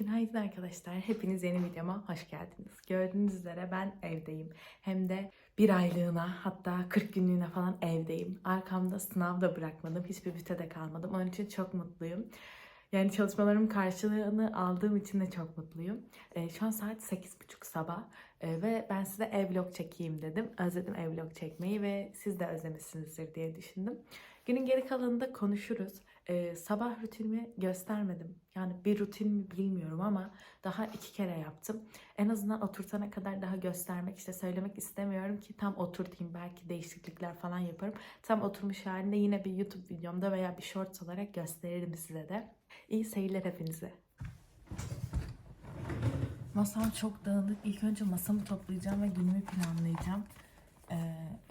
Günaydın arkadaşlar. Hepiniz yeni videoma hoş geldiniz. Gördüğünüz üzere ben evdeyim. Hem de bir aylığına hatta 40 günlüğüne falan evdeyim. Arkamda sınav da bırakmadım. Hiçbir bütede kalmadım. Onun için çok mutluyum. Yani çalışmalarımın karşılığını aldığım için de çok mutluyum. Ee, şu an saat 8.30 sabah Ee, ve ben size ev vlog çekeyim dedim. Özledim ev vlog çekmeyi ve siz de özlemişsinizdir diye düşündüm. Günün geri kalanında konuşuruz. Ee, sabah rutinimi göstermedim. Yani bir rutin mi bilmiyorum ama daha iki kere yaptım. En azından oturtana kadar daha göstermek, işte söylemek istemiyorum ki tam oturtayım. Belki değişiklikler falan yaparım. Tam oturmuş halinde yine bir YouTube videomda veya bir shorts olarak gösteririm size de. İyi seyirler hepinize. Masam çok dağınık. İlk önce masamı toplayacağım ve günümü planlayacağım. Ee,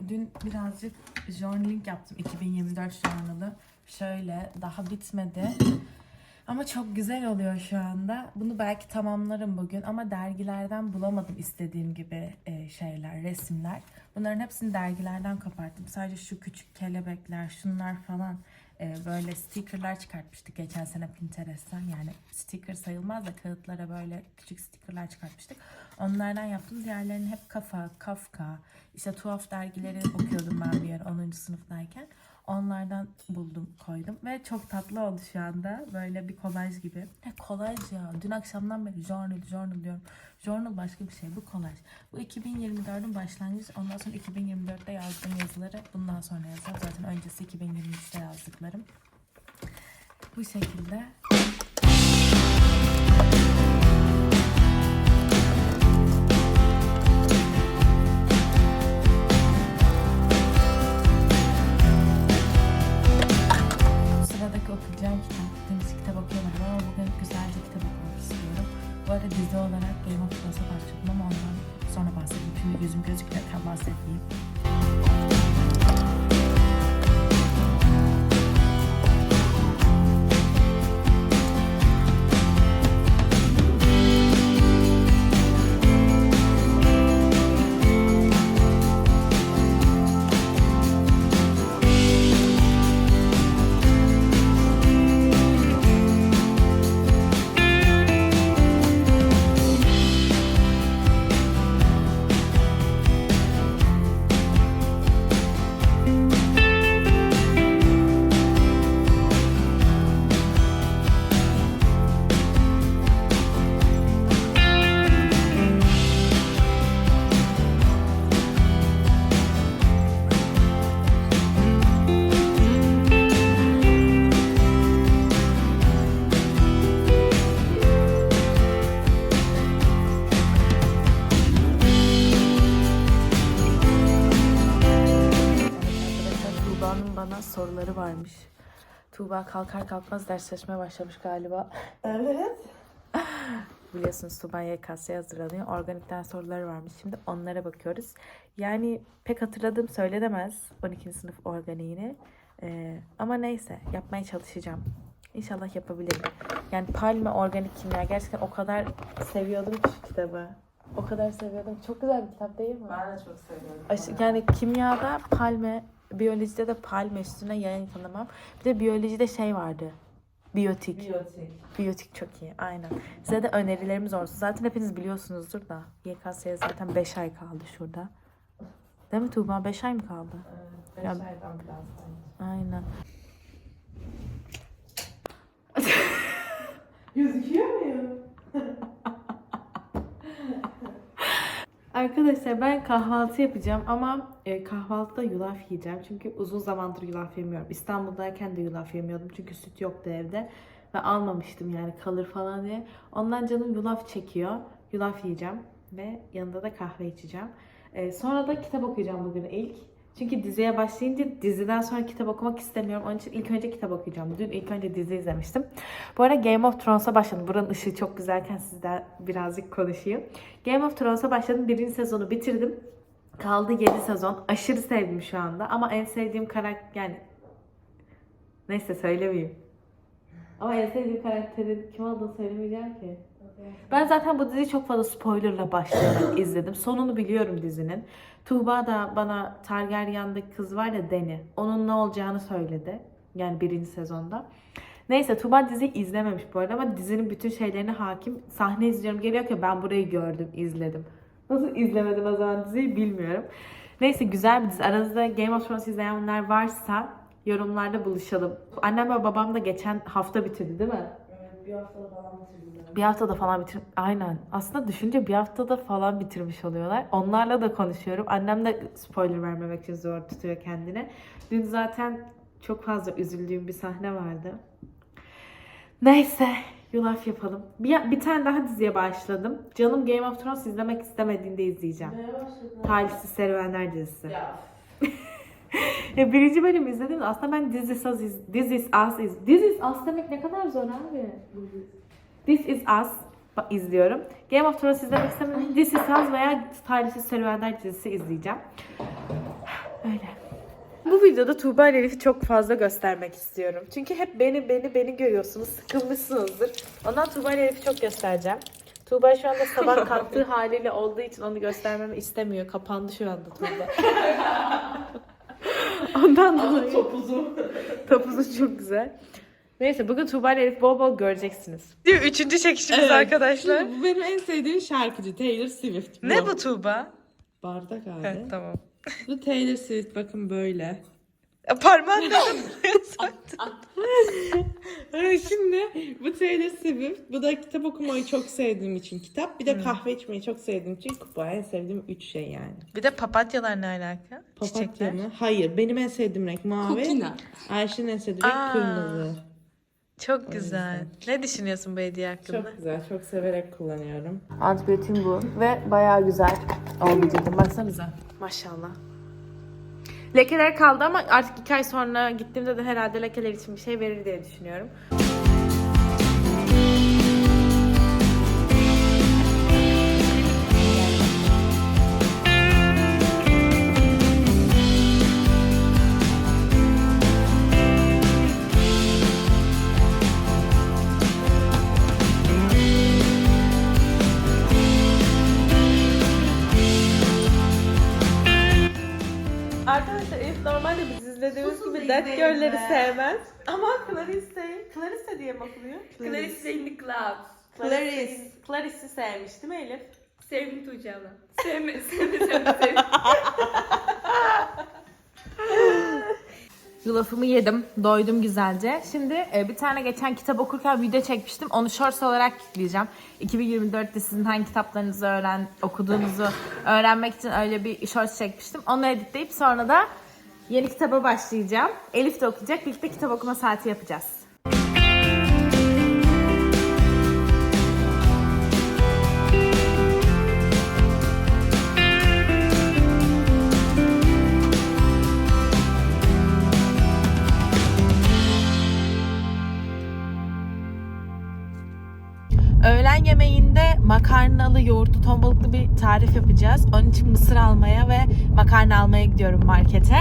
dün birazcık journaling yaptım. 2024 journalı. Şöyle daha bitmedi. Ama çok güzel oluyor şu anda. Bunu belki tamamlarım bugün ama dergilerden bulamadım istediğim gibi e, şeyler, resimler. Bunların hepsini dergilerden koparttım. Sadece şu küçük kelebekler, şunlar falan e, böyle stickerlar çıkartmıştık geçen sene Pinterest'ten. Yani sticker sayılmaz da kağıtlara böyle küçük stickerlar çıkartmıştık. Onlardan yaptım. Diğerlerini hep Kafa, Kafka, işte tuhaf dergileri okuyordum ben bir yer 10. sınıftayken. Onlardan buldum, koydum ve çok tatlı oldu şu anda. Böyle bir kolaj gibi. Ne kolaj ya? Dün akşamdan beri journal, journal diyorum. Journal başka bir şey. Bu kolaj. Bu 2024'ün başlangıcı. Ondan sonra 2024'te yazdığım yazıları bundan sonra yazacağım. Zaten öncesi 2023'te yazdıklarım. Bu şekilde. Dizi olarak Game of Thrones'a başladım ama ondan sonra bahsedeyim. Şimdi yüzüm gözükmüyorken bahsedeyim. Varmış. Tuğba kalkar kalkmaz ders çalışmaya başlamış galiba. Evet. Biliyorsunuz Tuğba YKS'ye hazırlanıyor. Organikten soruları varmış. Şimdi onlara bakıyoruz. Yani pek hatırladığım söylenemez 12. sınıf organiğini. Ee, ama neyse yapmaya çalışacağım. İnşallah yapabilirim. Yani Palme Organik Kimya gerçekten o kadar seviyordum ki şu kitabı. O kadar seviyordum. Çok güzel bir kitap değil mi? Ben de çok seviyorum. Aş- yani kimyada palme, biyolojide de palme üstüne yayın tanımam. Bir de biyolojide şey vardı. Biyotik. Biyotik. Biyotik çok iyi. Aynen. Size de önerilerimiz olsun. Zaten hepiniz biliyorsunuzdur da. YKS'ye zaten 5 ay kaldı şurada. Değil mi Tuğba? 5 ay mı kaldı? Evet. Beş Ya- aydan biraz. Aynen. Gözüküyor Arkadaşlar ben kahvaltı yapacağım ama e, kahvaltıda yulaf yiyeceğim. Çünkü uzun zamandır yulaf yemiyorum. İstanbul'dayken de yulaf yemiyordum. Çünkü süt yoktu evde. Ve almamıştım yani kalır falan diye. Ondan canım yulaf çekiyor. Yulaf yiyeceğim. Ve yanında da kahve içeceğim. E, sonra da kitap okuyacağım bugün ilk. Çünkü diziye başlayınca diziden sonra kitap okumak istemiyorum. Onun için ilk önce kitap okuyacağım. Dün ilk önce dizi izlemiştim. Bu arada Game of Thrones'a başladım. Buranın ışığı çok güzelken sizden birazcık konuşayım. Game of Thrones'a başladım. Birinci sezonu bitirdim. Kaldı 7 sezon. Aşırı sevdim şu anda. Ama en sevdiğim karakter yani neyse söylemeyeyim. Ama en sevdiğim karakterin kim olduğunu söylemeyeceğim ki. Ben zaten bu diziyi çok fazla spoilerla başlayarak izledim. Sonunu biliyorum dizinin. Tuğba da bana Targaryen'deki kız var ya Deni. Onun ne olacağını söyledi. Yani birinci sezonda. Neyse Tuğba diziyi izlememiş bu arada ama dizinin bütün şeylerine hakim. Sahne izliyorum geliyor ki ben burayı gördüm, izledim. Nasıl izlemedim o zaman diziyi bilmiyorum. Neyse güzel bir dizi. Aranızda Game of Thrones izleyenler varsa yorumlarda buluşalım. Annem ve babam da geçen hafta bitirdi değil mi? Bir haftada falan bitirdim. Bir haftada falan bitir... Aynen. Aslında düşünce bir haftada falan bitirmiş oluyorlar. Onlarla da konuşuyorum. Annem de spoiler vermemek için zor tutuyor kendini. Dün zaten çok fazla üzüldüğüm bir sahne vardı. Neyse. Yulaf yapalım. Bir, bir tane daha diziye başladım. Canım Game of Thrones izlemek istemediğinde izleyeceğim. Neye başladın? Talihsiz Serüvenler dizisi. Ya. Ya birinci bölüm izledim. Aslında ben This Is Us, iz, This Is Us, iz, This Is Us demek ne kadar zor abi. This Is Us izliyorum. Game of Thrones izlemek istemiyorum. This Is Us veya Talihsiz Serüvenler dizisi izleyeceğim. Öyle. Bu videoda Tuğba ile Elif'i çok fazla göstermek istiyorum. Çünkü hep beni beni beni görüyorsunuz. Sıkılmışsınızdır. Ondan Tuğba ile Elif'i çok göstereceğim. Tuğba şu anda sabah kalktığı haliyle olduğu için onu göstermemi istemiyor. Kapandı şu anda Tuğba. Ondan dolayı. Topuzu. Topuzu çok güzel. Neyse bugün Tuğba ile Elif bol bol göreceksiniz. Üçüncü çekişimiz Evet. arkadaşlar. Bu benim en sevdiğim şarkıcı Taylor Swift. Ne bu Tuğba? Bardak abi. Evet tamam. Bu Taylor Swift bakın böyle. Parmağın Evet, Şimdi bu Taylor Swift. Bu da kitap okumayı çok sevdiğim için kitap. Bir de kahve içmeyi çok sevdiğim için kupa. En sevdiğim üç şey yani. Bir de papatyalar ne alaka? Papatya mı? Hayır. Benim en sevdiğim renk mavi. Kukina. Ayşe'nin en sevdiği renk kırmızı. Çok güzel. Ne düşünüyorsun bu hediye hakkında? Çok güzel. Çok severek kullanıyorum. Antibiyotiğim bu ve bayağı güzel oldu dedim. Baksanıza. Maşallah. Lekeler kaldı ama artık iki ay sonra gittiğimde de herhalde lekeler için bir şey verir diye düşünüyorum. Biz izlediğimiz gibi Dead Girl'leri sevmez. Ama Clarice, Clarice diye mi okunuyor? Clarice in the Clouds. Clarice. Clarice'i sevmiş değil mi Elif? Sevdim Tuğçe abla. Sevme, sevme, sevme, sevme. Yulafımı yedim. Doydum güzelce. Şimdi e, bir tane geçen kitap okurken video çekmiştim. Onu shorts olarak yükleyeceğim. 2024'te sizin hangi kitaplarınızı öğren, okuduğunuzu öğrenmek için öyle bir shorts çekmiştim. Onu editleyip sonra da yeni kitaba başlayacağım. Elif de okuyacak. Birlikte kitap okuma saati yapacağız. Öğlen yemeğinde makarnalı, yoğurtlu, ton balıklı bir tarif yapacağız. Onun için mısır almaya ve makarna almaya gidiyorum markete.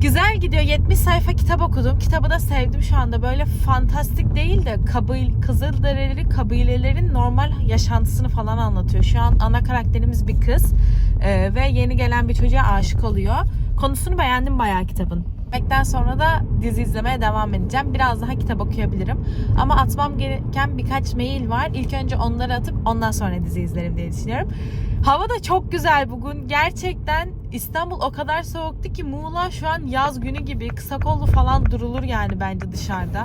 Güzel gidiyor. 70 sayfa kitap okudum. Kitabı da sevdim şu anda. Böyle fantastik değil de kabil, Kızılderili kabilelerin normal yaşantısını falan anlatıyor. Şu an ana karakterimiz bir kız Ee, ve yeni gelen bir çocuğa aşık oluyor. Konusunu beğendim bayağı kitabın. Yemekten sonra da dizi izlemeye devam edeceğim. Biraz daha kitap okuyabilirim. Ama atmam gereken birkaç mail var. İlk önce onları atıp ondan sonra dizi izlerim diye düşünüyorum. Hava da çok güzel bugün. Gerçekten İstanbul o kadar soğuktu ki Muğla şu an yaz günü gibi kısa kollu falan durulur yani bence dışarıda.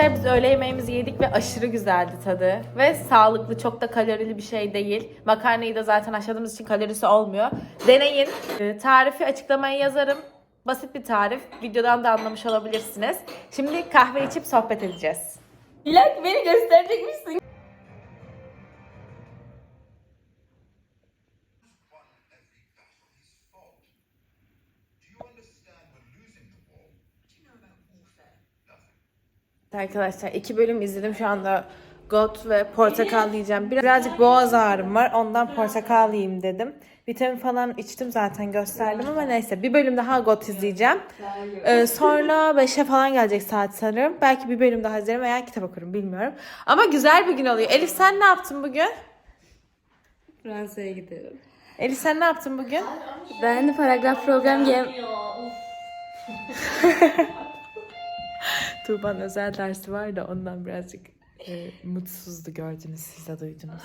Arkadaşlar biz öğle yemeğimizi yedik ve aşırı güzeldi tadı. Ve sağlıklı, çok da kalorili bir şey değil. Makarnayı da zaten haşladığımız için kalorisi olmuyor. Deneyin. Ee, Tarifi açıklamaya yazarım. Basit bir tarif. Videodan da anlamış olabilirsiniz. Şimdi kahve içip sohbet edeceğiz. İlak beni gösterecekmişsin. Arkadaşlar iki bölüm izledim şu anda got ve portakal yiyeceğim. Birazcık boğaz ağrım var ondan portakal yiyeyim dedim. Vitamin falan içtim zaten gösterdim ama neyse bir bölüm daha got izleyeceğim. Ee, sonra 5'e falan gelecek saat sanırım. Belki bir bölüm daha izlerim veya kitap okurum bilmiyorum. Ama güzel bir gün oluyor. Elif sen ne yaptın bugün? Fransa'ya gidelim. Elif sen ne yaptın bugün? Ben de paragraf program gem... Tuğba'nın özel dersi var da ondan birazcık e, mutsuzdu gördünüz siz de duydunuz.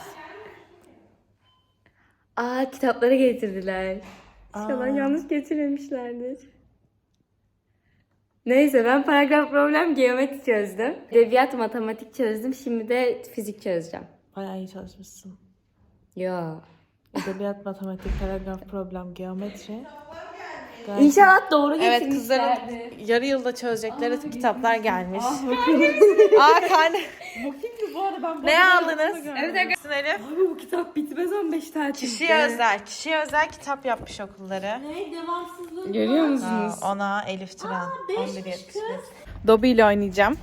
Aa kitapları getirdiler. İnşallah yanlış getirilmişlerdir. Neyse ben paragraf problem geometri çözdüm. Edebiyat matematik çözdüm. Şimdi de fizik çözeceğim. Bayağı iyi çalışmışsın. Ya. Edebiyat, matematik, paragraf, problem, geometri. İnşallah doğru Evet getirmişlerdir. kızların yarı yılda çözecekleri kitaplar gelmiş. Aa karne. Bu arada ben ne aldınız? Evet Elif. Abi bu kitap bitmez 15 tatilde. Kişiye özel, kişiye özel kitap yapmış okulları. Görüyor Aa, musunuz? ona Elif Turan. 11.75. Dobby ile oynayacağım.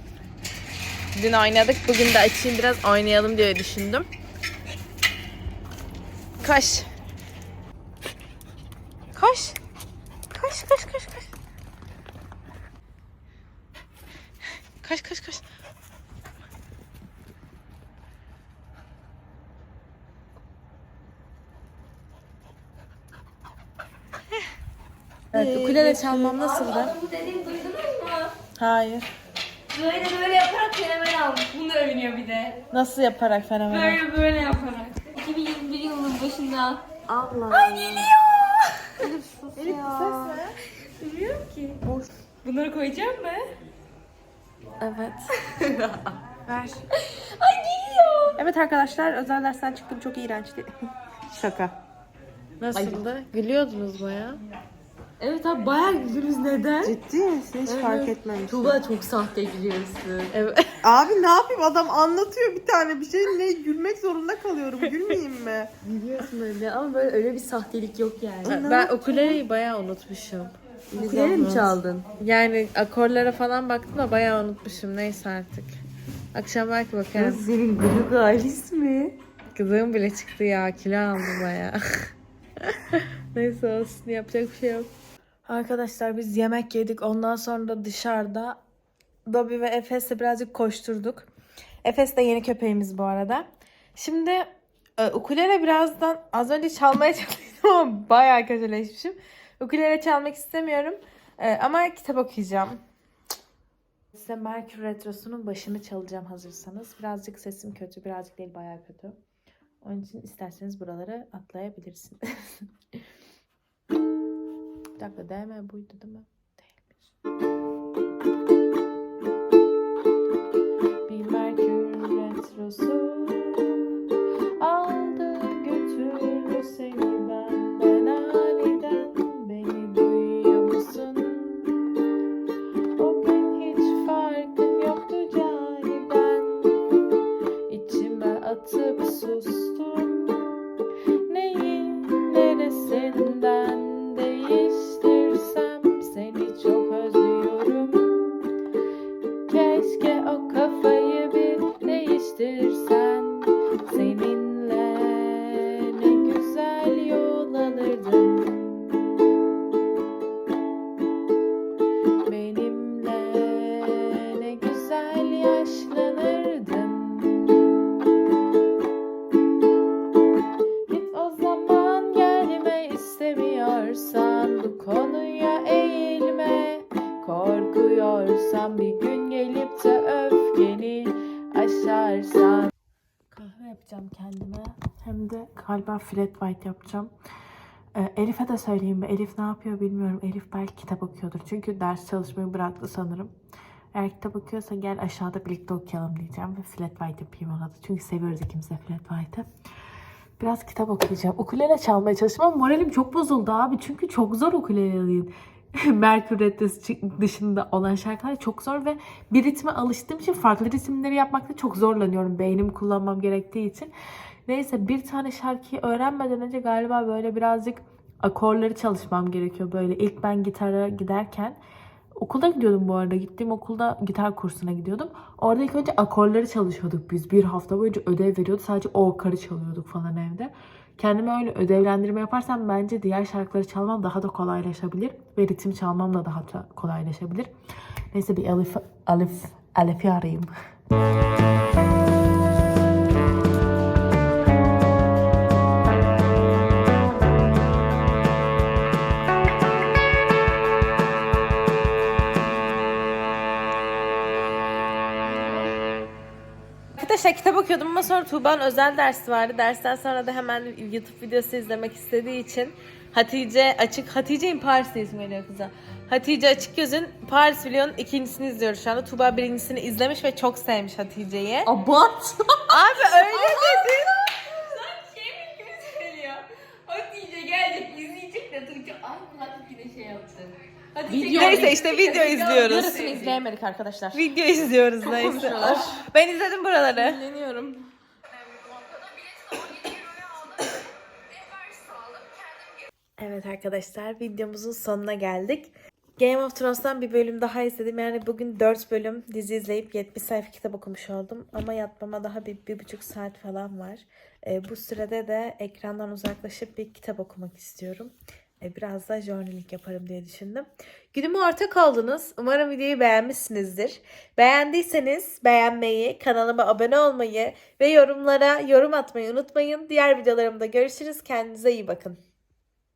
Dün oynadık. Bugün de açayım biraz oynayalım diye düşündüm. Koş. Koş. Koş koş koş koş. Koş koş koş. Evet, ukulele çalmam nasıldı? Bu dediğim duydunuz mu? Hayır. Böyle böyle yaparak fenomen almış. Bunu övünüyor bir de. Nasıl yaparak fenomen? Böyle böyle yaparak. 2021 yılının başında. Allah. Ay geliyor. Elif sus Elif, ya. Bilmiyorum ki. Bunları koyacağım mı? Evet. Ver. Ay geliyor. Evet arkadaşlar özel dersten çıktım çok iğrençti. Şaka. Nasıldı? Gülüyordunuz baya. Evet abi bayağı güldünüz neden? Ciddi misin? Hiç fark etmemiştim. Tuğba çok sahte gülüyorsun. Evet. Abi ne yapayım adam anlatıyor bir tane bir şey ne gülmek zorunda kalıyorum gülmeyeyim mi? Gülüyorsun öyle ama böyle öyle bir sahtelik yok yani. Ben ukuleleyi bayağı unutmuşum. Ukulele mi çaldın? Yani akorlara falan baktım da bayağı unutmuşum. Neyse artık. Akşam belki bakarım. Senin gülük halis mi? Kızığım bile çıktı ya. Kilo aldım bayağı. Neyse olsun. Yapacak bir şey yok. Arkadaşlar biz yemek yedik. Ondan sonra da dışarıda Dobby ve Efes'le birazcık koşturduk. Efes de yeni köpeğimiz bu arada. Şimdi e, ukulele birazdan az önce çalmaya çalıştım ama bayağı kötüleşmişim. Ukulele çalmak istemiyorum. E, ama kitap okuyacağım. Size Merkür Retrosu'nun başını çalacağım hazırsanız. Birazcık sesim kötü, birazcık değil bayağı kötü. Onun için isterseniz buraları atlayabilirsiniz. Bir dakika mi? Buydu değil mi? Değilmiş. Bir Merkür Retrosu yaşlanırdın Git o zaman gelme istemiyorsan Bu konuya eğilme Korkuyorsan bir gün gelip de öfkeni aşarsan Kahve yapacağım kendime hem de galiba flat white yapacağım. Ee, Elif'e de söyleyeyim mi? Elif ne yapıyor bilmiyorum. Elif belki kitap okuyordur. Çünkü ders çalışmayı bıraktı sanırım. Eğer kitap okuyorsa gel aşağıda birlikte okuyalım diyeceğim. Ve flat white yapayım ona da. Çünkü seviyoruz ikimiz de flat white'ı. Biraz kitap okuyacağım. Ukulele çalmaya çalıştım ama moralim çok bozuldu abi. Çünkü çok zor ukulele alayım. Merkür Retrosu dışında olan şarkılar çok zor ve bir ritme alıştığım için farklı ritimleri yapmakta çok zorlanıyorum. Beynimi kullanmam gerektiği için. Neyse bir tane şarkıyı öğrenmeden önce galiba böyle birazcık akorları çalışmam gerekiyor. Böyle ilk ben gitara giderken okulda gidiyordum bu arada. Gittiğim okulda gitar kursuna gidiyordum. Orada ilk önce akorları çalışıyorduk biz. Bir hafta boyunca ödev veriyordu. Sadece o akarı çalıyorduk falan evde. Kendime öyle ödevlendirme yaparsam bence diğer şarkıları çalmam daha da kolaylaşabilir. Ve ritim çalmam da daha da kolaylaşabilir. Neyse bir Alif, Alif, Alif'i arayayım. Arkadaşlar kitap okuyordum ama sonra Tuğba'nın özel dersi vardı. Dersten sonra da hemen YouTube videosu izlemek istediği için Hatice Açık, Hatice in Paris diye isim geliyor kıza. Hatice Açık Göz'ün Paris Video'nun ikincisini izliyoruz şu anda. Tuğba birincisini izlemiş ve çok sevmiş Hatice'yi. Abart. Abi öyle dedin. Şey mi gibi söylüyor? Hatice gelecek izleyecek de Tuğçe ay Hatice yine şey yaptı. Hatice Neyse işte video izliyoruz. Yarısını izleyemedik arkadaşlar. Video izliyoruz neyse. Of. Ben izledim buraları. Dinleniyorum. Evet arkadaşlar videomuzun sonuna geldik. Game of Thrones'tan bir bölüm daha izledim. Yani bugün 4 bölüm dizi izleyip 70 sayfa kitap okumuş oldum. Ama yatmama daha bir, bir buçuk saat falan var. Ee, bu sürede de ekrandan uzaklaşıp bir kitap okumak istiyorum. Ee, biraz da journaling yaparım diye düşündüm. Günüme ortak oldunuz. Umarım videoyu beğenmişsinizdir. Beğendiyseniz beğenmeyi, kanalıma abone olmayı ve yorumlara yorum atmayı unutmayın. Diğer videolarımda görüşürüz. Kendinize iyi bakın.